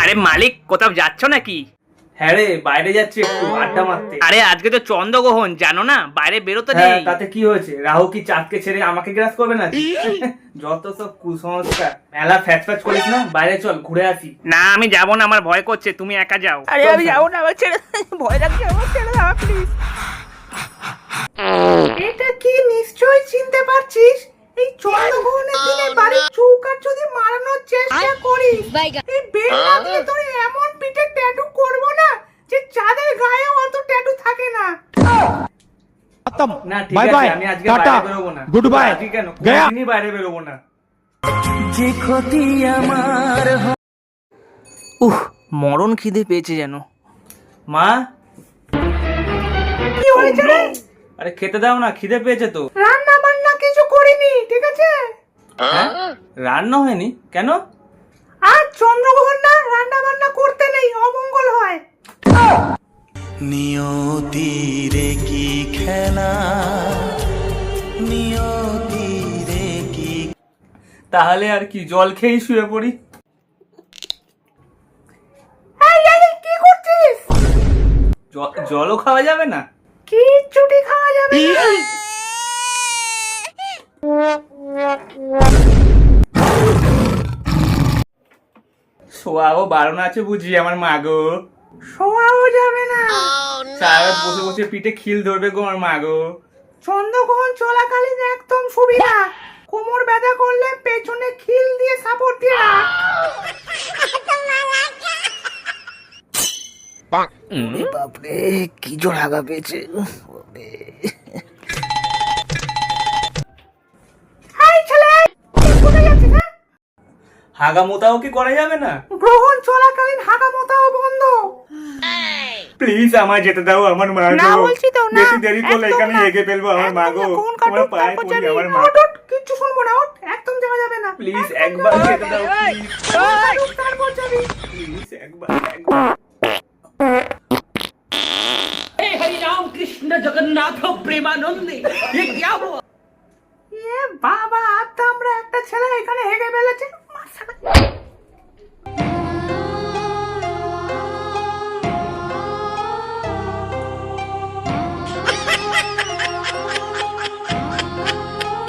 আরে মালিক কোথাও যাচ্ছ নাকি? হ্যাঁ রে বাইরে যাচ্ছি একটু আড্ডা মারতে। আরে আজকে তো চন্দ্রগ্রহণ জানো না? বাইরে বেরোতে হ্যাঁ নেই। তাতে কি হয়েছে? রাহু কি চাঁদকে ছেড়ে আমাকে গ্রাস করবে না যত সব কুসংস্কার। মেলা ফ্যাচ ফ্যাচ করিস না? বাইরে চল ঘুরে আসি। না আমি যাব না আমার ভয় করছে তুমি একা যাও। আরে আমি। যাব না আমার ছেড়ে ভয় লাগছে আমার ছেড়ে দাও প্লিজ এটা কি নিশ্চয়ই চিনতে পারছিস? করিস এই বেল না দিয়ে তোর এমন পিঠে ট্যাটু করব না যে চাঁদের গায়ে অত ট্যাটু থাকে না। না বাই বাই টাটা বাইরে বেরোবো না। গুড বাই গয়া কোনদিনই বাইরে বেরোবো না। উহ মরণ খিদে পেয়েছে যেন। মা? কি হয়েছে রে? আরে খেতে দাও না খিদে পেয়েছে তো। রান্না বান্না কিছু করিনি ঠিক আছে? হ্যাঁ? রান্না হয়নি? কেন? আজ চন্দ্রগ্রহণ না রান্না বান্না করতে নেই অমঙ্গল হয়। নিয়তিরে কি খেলা? নিয়তিরে কি তাহলে আর কি জল খেয়েই শুয়ে পড়ি। কি করছিস? জলও খাওয়া যাবে না? কিচ্ছুটি খাওয়া যাবে না। শোয়াও বারণ আছে বুঝি আমার মা গো। শোয়াও যাবে না। সারা বসে বসে পিঠে খিল ধরবে গো আমার মা গো। চন্দ্রগ্রহণ চলাকালীন একদম সুবিধা। কোমর ব্যথা করলে পেছনে খিল দিয়ে সাপোর্ট দিয়ে রাখ। বাপরে কি জোড়া পেয়েছে। হাগা মোতাও কি করা যাবে না? গ্রহণ চলাকালীন হাগা মোতাও বন্ধ প্লিজ আমায় যেতে দাও আমার মা না গো। বলছি তো, না। বেশি দেরি করলে এখানে। এগে ফেলব আমার মা গো। কাটুক, পায়ে পড়ি আমার মা কিচ্ছু শুনব না ওঠ, একদম যাওয়া যাবে না। প্লিজ একবার যেতে দাও প্লিজ কোন তারপর যাবি প্লিজ একবার একবার। এ বাবা আত্মা আমরা একটা ছেলে এখানে হেগে ফেলেছে। 사과.